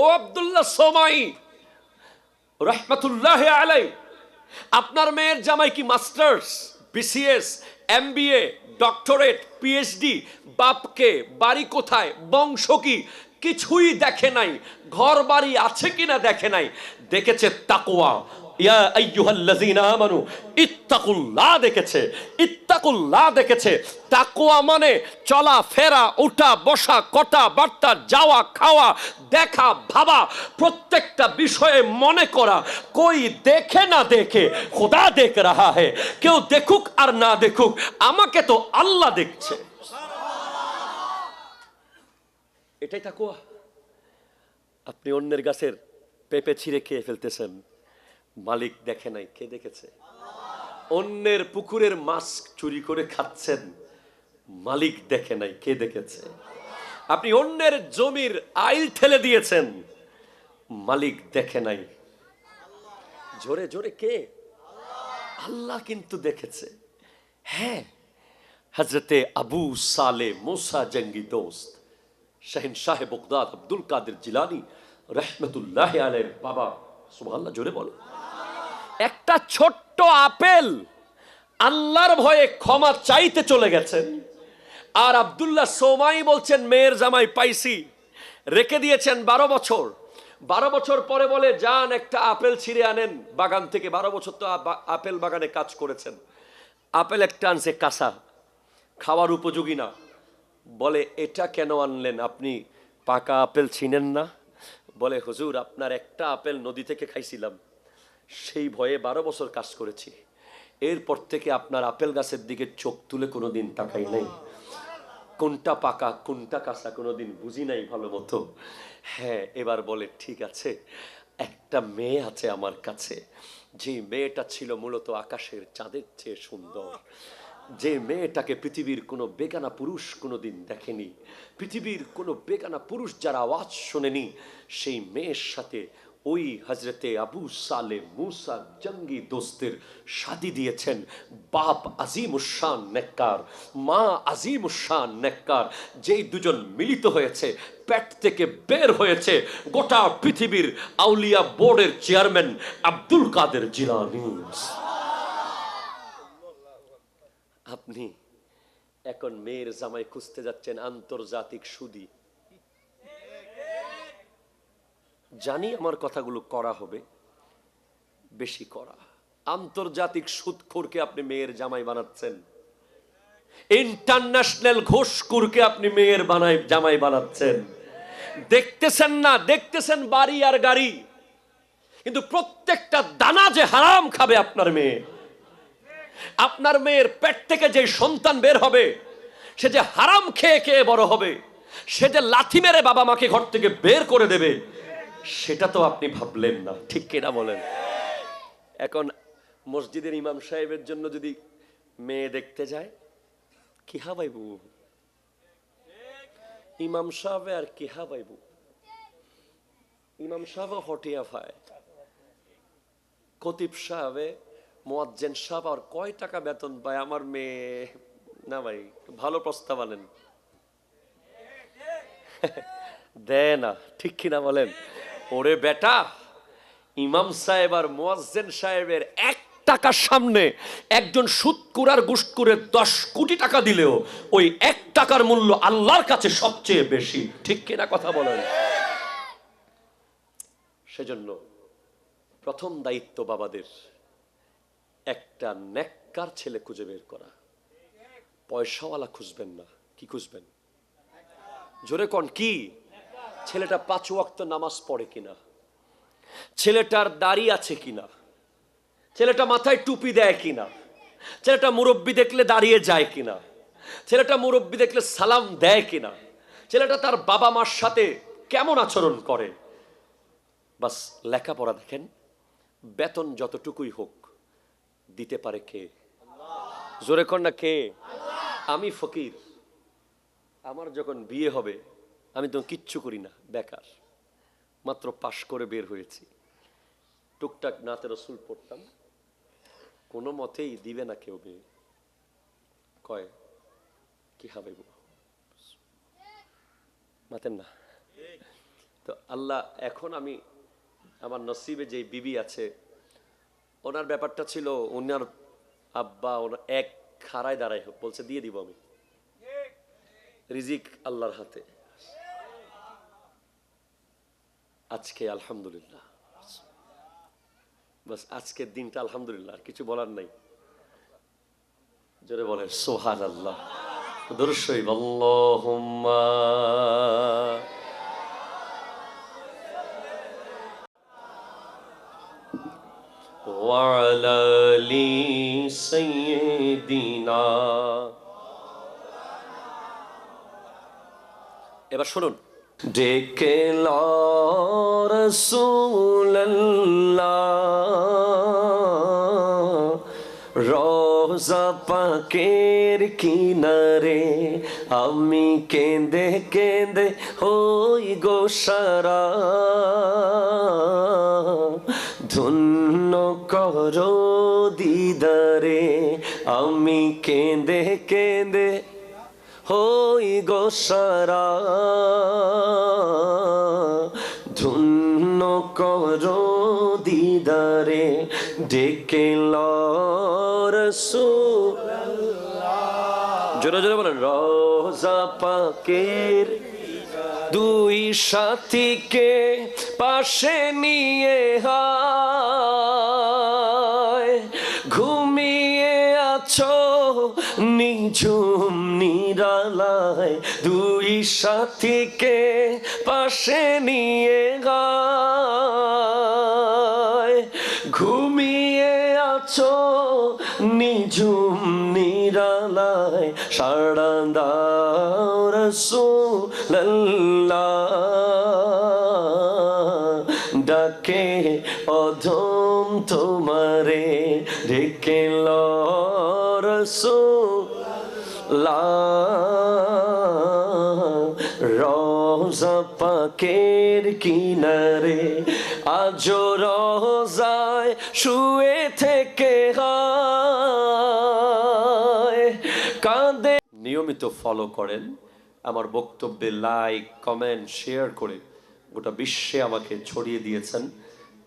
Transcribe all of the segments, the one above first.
ও আব্দুল্লাহ সোমাই, রহমতুল্লাহ আলাই আপনার মেয়ের জামাই কি masters, BCS, MBA, doctorate, PhD, বাপকে, বাড়ি কোথায়, বংশ কি কিছুই দেখে নাই। ঘর বাড়ি আছে কিনা দেখে নাই। দেখেছে তাকুয়া ইত্তাকুল্লাহ দেখেছে ইত্তাকুল্লাহ দেখেছে। তাকুয়া মানে চলা, ফেরা ওঠা বসা কটা বার্তা, যাওয়া, খাওয়া, দেখা, ভাবা, প্রত্যেকটা বিষয়ে মনে করা। কই দেখে না দেখে, খোদা দেখ রাহা হে। কেউ দেখুক আর না দেখুক, আমাকে তো আল্লাহ দেখছে। এটাই তাকুয়া আপনি অন্যের গাছের পেঁপে ছিঁড়ে খেয়ে ফেলতেছেন। মালিক দেখে নাই, কে দেখেছে? অন্যের পুকুরের মাছ চুরি করে খাচ্ছেন। মালিক দেখে নাই, কে দেখেছে? আপনি অন্যের জমির আইল ঠেলে দিয়েছেন। মালিক দেখে নাই। জোরে জোরে কে? আল্লাহ কিন্তু দেখেছে। হ্যাঁ হজরতে আবু সালে মোসা জঙ্গি দোস্ত। শাহিন শাহে বগদাদ আব্দুল কাদের জিলানি রহমতুল্লাহ আলের বাবা, সুবহানাল্লাহ, জোরে বলো। একটা ছোট্ট আপেল আল্লাহর ভয়ে ক্ষমা চাইতে চলে গেছেন। আর আব্দুল্লাহ সোমাই বলছেন, মেয়ের জামাই পাইছি। রেখে দিয়েছেন বারো বছর। বারো বছর পরে বলে, যান, একটা আপেল ছিঁড়ে আনেন। বাগান থেকে বারো বছর তো আপেল বাগানে কাজ করেছেন। আপেল একটা আনছে কাঁচা। খাওয়ার উপযোগী না। বলে, এটা কেন আনলেন? আপনি পাকা আপেল ছিনেন না? বলে, হুজুর, আপনার একটা আপেল নদী থেকে খাইছিলাম। সেই ভয়ে বারো বছর কাজ করেছি। এরপর থেকে আপনার আপেল গাছের দিকে চোখ তুলে কোনো দিন তাকাই নাই। কোনটা পাকা, কোনটা কাঁচা কোনোদিন বুঝি নাই ভালো মতো। হ্যাঁ এবার বলে, ঠিক আছে, একটা মেয়ে আছে আমার কাছে। যে মেয়েটা ছিল মূলত আকাশের চাঁদের চেয়ে সুন্দর। যে মেয়েটাকে পৃথিবীর কোনো বেগানা পুরুষ কোনোদিন দেখেনি, পৃথিবীর কোনো বেগানা পুরুষ যারা আওয়াজ শোনেনি, সেই মেয়ের সাথে ওই হজরতে আবু সালে মুসা জঙ্গি দোস্তের শাদি দিয়েছেন। বাপ আজিম উসান নেককার, মা আজিম উসান নেককার, যেই দুজন মিলিত হয়েছে, পেট থেকে বের হয়েছে, গোটা পৃথিবীর আউলিয়া বোর্ডের চেয়ারম্যান আব্দুল কাদের জিলানি। আপনি এখন মেয়ের জামাই খুঁজতে যাচ্ছেন আন্তর্জাতিক সুদী। জানি আমার কথাগুলো করা হবে, বেশি করা আন্তর্জাতিক সুদখোরকে আপনি মেয়ের জামাই বানাচ্ছেন। ইন্টারন্যাশনাল ঘোষখোরকে আপনি মেয়ের বানাই, জামাই বানাচ্ছেন। দেখতেছেন না, দেখতেছেন বাড়ি আর গাড়ি। কিন্তু প্রত্যেকটা দানা যে হারাম খাবে আপনার মেয়ে। আপনার মেয়ের পেট থেকে যে সন্তান বের হবে, সে যে হারাম খেয়ে খেয়ে বড় হবে, সে যে লাথি মেরে বাবা মাকে ঘর থেকে বের করে দেবে, সেটা তো আপনি ভাবলেন না। ঠিক কিনা বলেন? এখন মসজিদের ইমাম সাহেবের জন্য যদি মেয়ে দেখতে যায়, কি হাবাইবু ইমাম সাহেব আর কি হাবাইবু ইমাম সাহেব হটিয়া ফায় খতিব সাহেবে মোয়াজ্জেন সাহেব, আর কয় টাকা বেতন পায়? আমার মেয়ে, না ভাই ভালো প্রস্তাব আনেন। দেয় না, ঠিক কিনা বলেন? ওরে বেটা, ইমাম সাহেব আর মোয়াজ্জেন সাহেবের এক টাকার সামনে একজন সুৎকুরার গুসকুরে দশ কোটি টাকা দিলেও ওই এক টাকার মূল্য আল্লাহর কাছে সবচেয়ে বেশি। ঠিক কিনা কথা বলেন? সেজন্য প্রথম দায়িত্ব বাবাদের। একটা নেককার ছেলে খুঁজে বের করা। পয়সাওয়ালা খুঁজবেন না। কি খুঁজবেন? জোরে কন, কি? ছেলেটা পাঁচ ওয়াক্ত নামাজ পড়ে কিনা? ছেলেটার দাড়ি আছে কিনা? ছেলেটা মাথায় টুপি দেয় কিনা? ছেলেটা মুরব্বী দেখলে দাঁড়িয়ে যায় কিনা? ছেলেটা মুরব্বী দেখলে সালাম দেয় কিনা? ছেলেটা তার বাবা মার সাথে কেমন আচরণ করে? বাস, লেখাপড়া দেখেন। বেতন যতটুকুই হোক দিতে পারে কে? জোরে না কে? আমি ফকির। আমার যখন বিয়ে হবে, আমি তো কিচ্ছু করি না, বেকার। মাত্র পাশ করে বের হয়েছি। টুকটাক নাতে রসুল পড়তাম। কোনো মতেই দিবে না কেউ বিয়ে কয়, কি হবে মাতেন না। তো আল্লাহ, এখন আমি আমার নসিবে যে বিবি আছে ওনার ব্যাপারটা ছিল, ওনার আব্বা, ওনার এক খাড়ায় দাঁড়ায় বলছে, দিয়ে দিব আমি। রিজিক আল্লাহর হাতে। আজকে আলহামদুলিল্লাহ। বাস, আজকের দিনটা আলহামদুলিল্লাহ, আর কিছু বলার নাই। জোরে বলেন সোহান আল্লাহ দর্শই আল্লাহুম্মা وعلى آل سيدنا এবার শুনুন ডেকে রোজা পাকের কিনারে আমি কেঁদে কেঁদে হই গো সারা ধন্য কর দিদারে আমি কেঁদে কেঁদে হই গো সারা। ধন্য কর দিদারে ডেকে লরসু জোরে জোরে বলেন, রোজা পাকের দুই সাথীকে পাশে নিয়ে হায় ঘুমিয়ে আছো, নিঝুম নিরালায় দুই সাথীকে পাশে নিয়ে গায় ঘুমিয়ে আছো নিঝুম নিরালায় সাড়া দাও রসুল্লাহ ডাকে অধম তোমারে রসুল্লাহ রোজা পাকের কিনারে আজ রোজায় শুয়ে থেকে কাঁদে নিয়মিত ফলো করেন। আমার বক্তব্যে লাইক কমেন্ট শেয়ার করে গোটা বিশ্বে আমাকে ছড়িয়ে দিয়েছেন।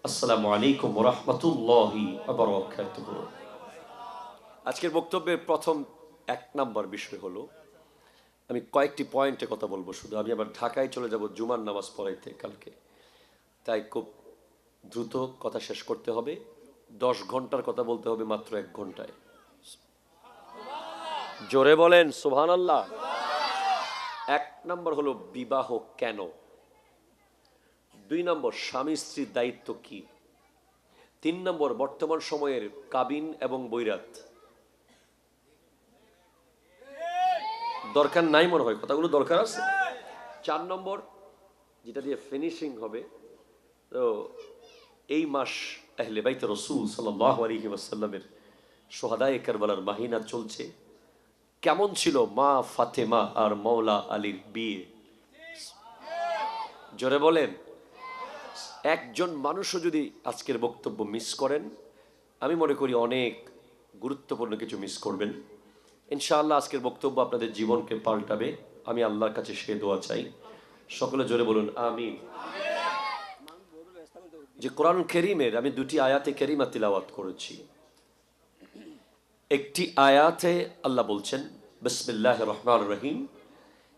আসসালামু আলাইকুম রহমতুল্লাহি আজকের বক্তব্যের প্রথম এক নাম্বার বিষয় হলো, আমি কয়েকটি পয়েন্টে কথা বলব শুধু। আমি আবার ঢাকায় চলে যাব জুমার নামাজ পড়াইতে কালকে। তাই খুব দ্রুত কথা শেষ করতে হবে। দশ ঘণ্টার কথা বলতে হবে মাত্র এক ঘন্টায়। জোরে বলেন সোহান আল্লাহ এক নম্বর হলো বিবাহ কেন? দুই নম্বর, স্বামী স্ত্রীর দায়িত্ব কি? তিন নম্বর, বর্তমান সময়ের কাবিন এবং বৈরাত। দরকার নাই মনে হয়, কথাগুলো দরকার আছে। চার নম্বর, যেটা দিয়ে ফিনিশিং হবে, তো এই মাস আহলে বাইতে রসুল সাল্লাহ আলহি ওয়াসাল্লামের সোহাদায় কারবালার মাহিনা চলছে। কেমন ছিল মা ফাতেমা আর মৌলা আলীর বিয়ে? জোরে বলেন, একজন মানুষও যদি আজকের বক্তব্য মিস করেন, আমি মনে করি অনেক গুরুত্বপূর্ণ কিছু মিস করবেন। ইনশাআল্লাহ আজকের বক্তব্য আপনাদের জীবনকে পাল্টাবে। আমি আল্লাহর কাছে সে দোয়া চাই। সকলে জোরে বলুন আমি যে কোরআন কেরিমের আমি দুটি আয়াতে কেরিমা তিলাওয়াত করেছি। একটি আয়াতে আল্লাহ বলছেন বিসমিল্লাহ রহমান রহিম